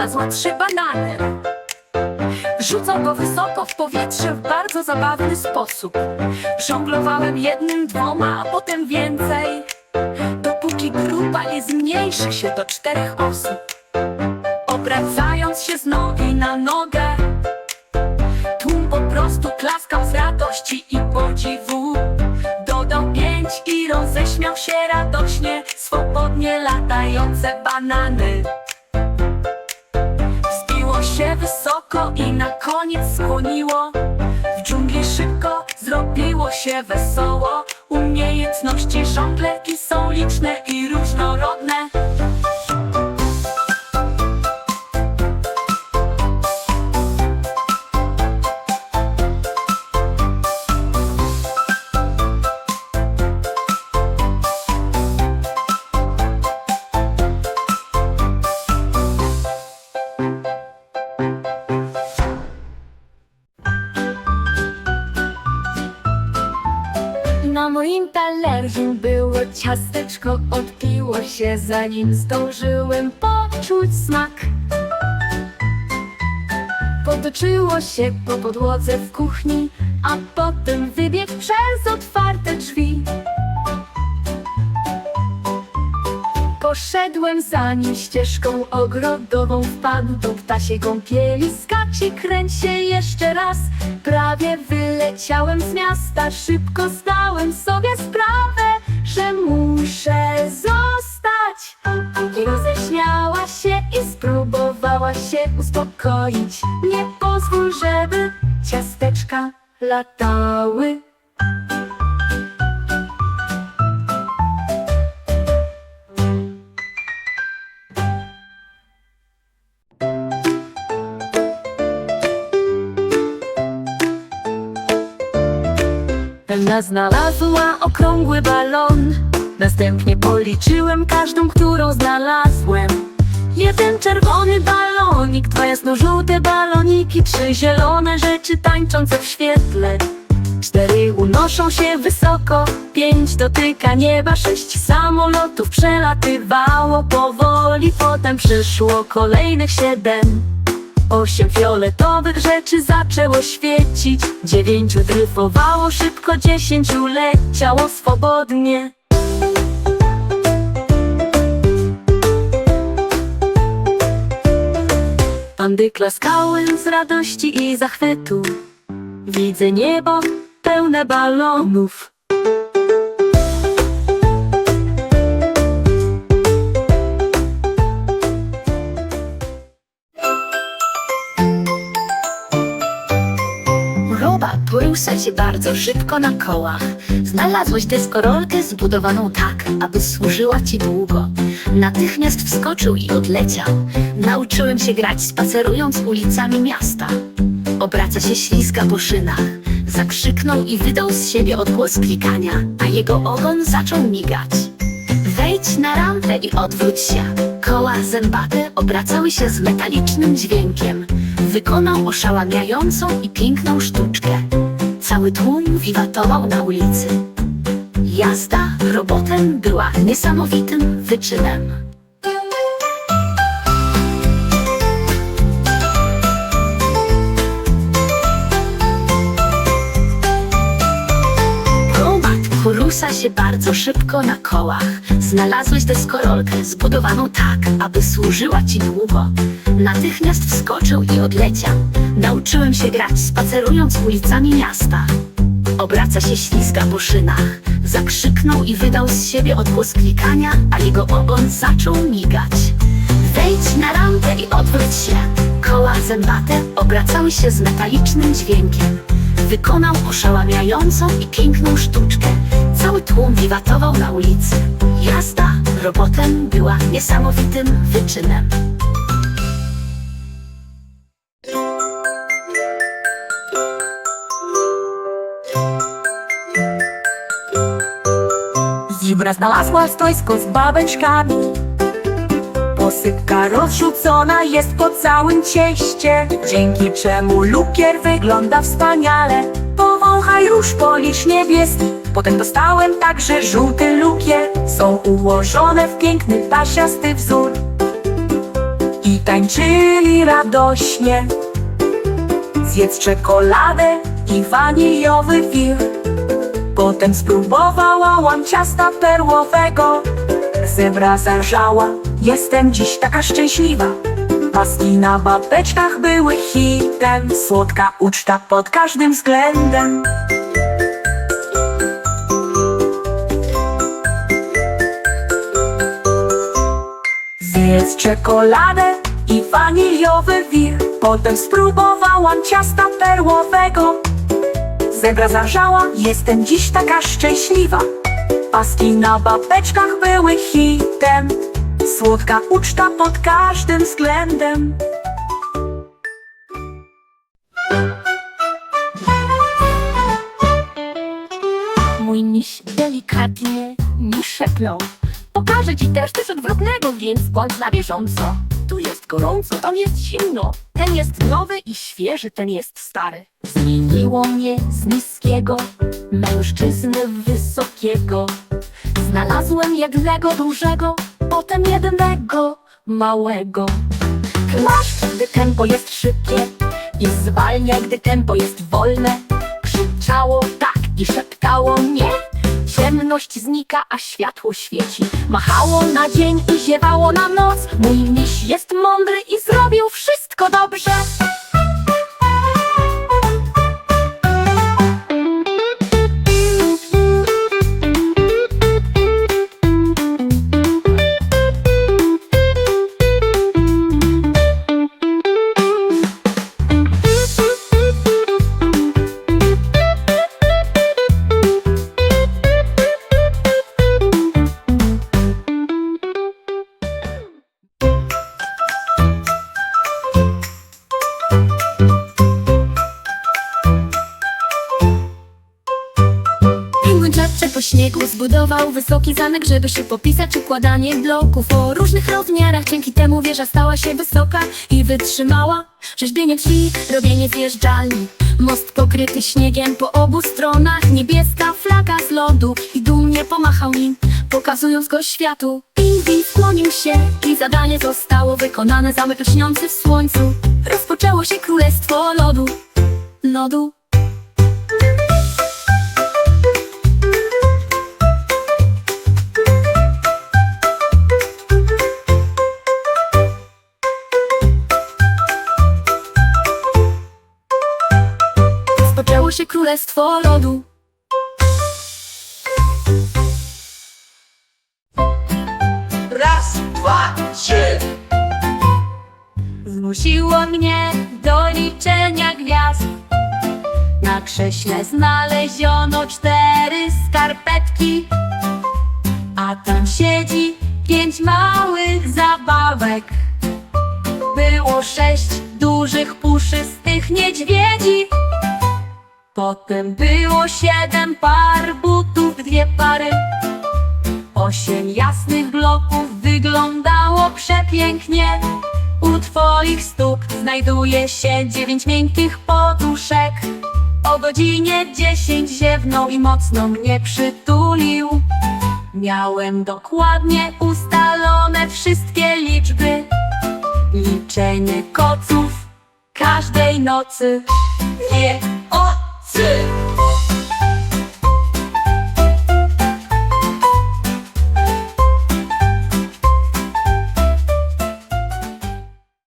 znalazła trzy banany. Rzucał go wysoko w powietrze w bardzo zabawny sposób. Żonglowałem jednym, dwoma, a potem więcej. Dopóki grupa nie zmniejszy się do czterech osób. Obracając się z nogi na nogę. Tłum po prostu klaskał z radości i podziwu. Dodał pięć i roześmiał się radośnie. Swobodnie latające banany. Się wysoko i na koniec skłoniło. W dżungli szybko zrobiło się wesoło. Umiejętności żonglerki są liczne i różnorodne moim talerzu było ciasteczko Odpiło się zanim zdążyłem poczuć smak. Potoczyło się po podłodze w kuchni A potem wybiegł przez otwarte drzwi Poszedłem za nim ścieżką ogrodową Wpadł do ptasiej kąpieli. Skacz i kręć się jeszcze raz. Prawie wyleciałem z miasta. Szybko zdałem sobie sprawę Że muszę zostać. I roześmiała się i spróbowała się uspokoić. Nie pozwól, żeby ciasteczka latały Znalazła okrągły balon. Następnie policzyłem każdą, którą znalazłem. Jeden czerwony balonik, dwa jasno-żółte baloniki Trzy zielone rzeczy tańczące w świetle. Cztery unoszą się wysoko, pięć dotyka nieba Sześć samolotów przelatywało powoli Potem przyszło kolejnych siedem Osiem fioletowych rzeczy zaczęło świecić. Dziewięciu dryfowało szybko, dziesięciu leciało swobodnie. Pandy klaskały z radości i zachwytu. Widzę niebo pełne balonów Robak porusza się bardzo szybko na kołach. Znalazłeś deskorolkę zbudowaną tak, aby służyła ci długo. Natychmiast wskoczył i odleciał. Nauczyłem się grać spacerując ulicami miasta. Obraca się ślizga po szynach. Zakrzyknął i wydał z siebie odgłos klikania, a jego ogon zaczął migać. Wejdź na rampę i odwróć się. Koła zębate obracały się z metalicznym dźwiękiem. Wykonał oszałamiającą i piękną sztuczkę. Cały tłum wiwatował na ulicy. Jazda robotem była niesamowitym wyczynem. Porusza się bardzo szybko na kołach. Znalazłeś deskorolkę zbudowaną tak, aby służyła ci długo. Natychmiast wskoczył i odleciał. Nauczyłem się grać spacerując ulicami miasta. Obraca się ślizga po szynach. Zakrzyknął i wydał z siebie odgłos klikania, a jego ogon zaczął migać. Wejdź na rampę i odwróć się. Koła zębate obracały się z metalicznym dźwiękiem. Wykonał oszałamiającą i piękną sztuczkę. Cały tłum wiwatował na ulicy. Jazda robotem była niesamowitym wyczynem. Zibra znalazła stoisko z babeczkami. Posypka rozrzucona jest po całym cieście. Dzięki czemu lukier wygląda wspaniale. Powąchaj już policz niebieski Potem dostałem także żółty lukier. Są ułożone w piękny pasiasty wzór. I tańczyli radośnie. Zjedz czekoladę i waniliowy wir. Potem spróbowała łam ciasta perłowego. Zebra zarżała, jestem dziś taka szczęśliwa. Paski na babeczkach były hitem, słodka uczta pod każdym względem. Zjedz czekoladę i waniliowy wir Potem spróbowałam ciasta perłowego Zebra zarżała, jestem dziś taka szczęśliwa. Paski na babeczkach były hitem Słodka uczta pod każdym względem. Mój miś delikatnie mi szepnął Pokażę ci też coś odwrotnego, więc bądź na bieżąco. Tu jest gorąco, tam jest zimno. Ten jest nowy i świeży, ten jest stary Zmieniło mnie z niskiego Mężczyznę wysokiego. Znalazłem jednego dużego Potem jednego małego. Klasz, gdy tempo jest szybkie I zwalnia, gdy tempo jest wolne. Krzyczało tak i szeptało nie. Ciemność znika, a światło świeci. Machało na dzień i ziewało na noc. Mój miś jest mądry i zrobił wszystko dobrze śniegu zbudował wysoki zamek, żeby się popisać układanie bloków o różnych rozmiarach. Dzięki temu wieża stała się wysoka i wytrzymała. Rzeźbienie drzwi, robienie zjeżdżalni. Most pokryty śniegiem po obu stronach. Niebieska flaga z lodu i dumnie pomachał nim, pokazując go światu. Pingwin skłonił się i zadanie zostało wykonane. Zamek lśniący w słońcu. Rozpoczęło się królestwo lodu. Lodu. Rozpoczęło się królestwo lodu. Raz, dwa, trzy. Zmusiło mnie do liczenia gwiazd. Na krześle znaleziono cztery skarpetki. A tam siedzi pięć małych zabawek. Było sześć dużych puszystych niedźwiedzi Potem było siedem par butów, dwie pary. Osiem jasnych bloków wyglądało przepięknie. U twoich stóp znajduje się dziewięć miękkich poduszek. O godzinie dziesięć ziewnął i mocno mnie przytulił. Miałem dokładnie ustalone wszystkie liczby. Liczenie koców każdej nocy. Nie shit.